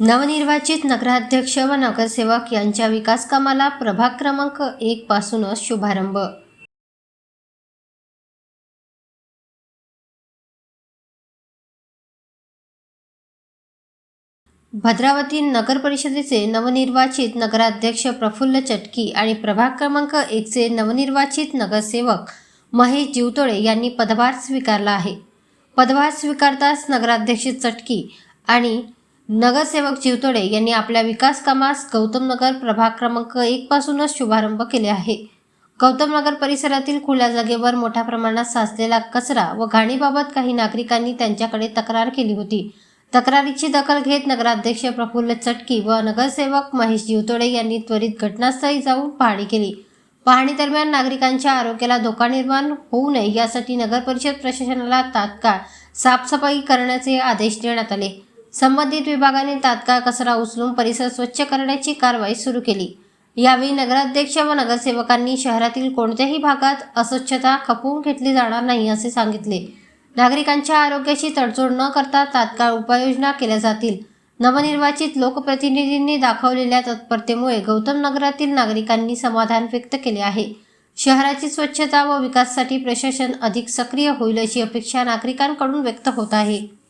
नवनिर्वाचित नगराध्यक्ष व नगरसेवक यांच्या विकास कामाला प्रभाग क्रमांक एक पासूनच शुभारंभ. भद्रावती नगर परिषदेचे नवनिर्वाचित नगराध्यक्ष प्रफुल्ल चटकी आणि प्रभाग क्रमांक एकचे नवनिर्वाचित नगरसेवक महेश जीवतोळे यांनी पदभार स्वीकारला आहे. पदभार स्वीकारताच नगराध्यक्ष चटकी आणि नगरसेवक जीवतोडे यांनी आपल्या विकास कामास गौतमनगर प्रभाग क्रमांक एक पासूनच शुभारंभ केले आहे. गौतमनगर परिसरातील खुल्या जागेवर मोठ्या प्रमाणात साचलेला कचरा व घाणीबाबत काही नागरिकांनी त्यांच्याकडे तक्रार केली होती. तक्रारीची दखल घेत नगराध्यक्ष प्रफुल्ल चटकी व नगरसेवक महेश जीवतोडे यांनी त्वरित घटनास्थळी जाऊन पाहणी केली. पाहणी दरम्यान नागरिकांच्या आरोग्याला धोका निर्माण होऊ नये यासाठी नगर परिषद प्रशासनाला तात्काळ साफसफाई करण्याचे आदेश देण्यात आले. संबंधित विभागाने तात्काळ कचरा उचलून परिसर स्वच्छ करण्याची कारवाई सुरू केली. यावेळी नगराध्यक्ष व नगरसेवकांनी शहरातील कोणत्याही भागात अस्वच्छता खपवून घेतली जाणार नाही असे सांगितले. नागरिकांच्या आरोग्याशी तडजोड न करता तात्काळ उपाययोजना केल्या जातील. नवनिर्वाचित लोकप्रतिनिधींनी दाखवलेल्या तत्परतेमुळे गौतम नगरातील नागरिकांनी समाधान व्यक्त केले आहे. शहराची स्वच्छता व विकासासाठी प्रशासन अधिक सक्रिय होईल अशी अपेक्षा नागरिकांकडून व्यक्त होत आहे.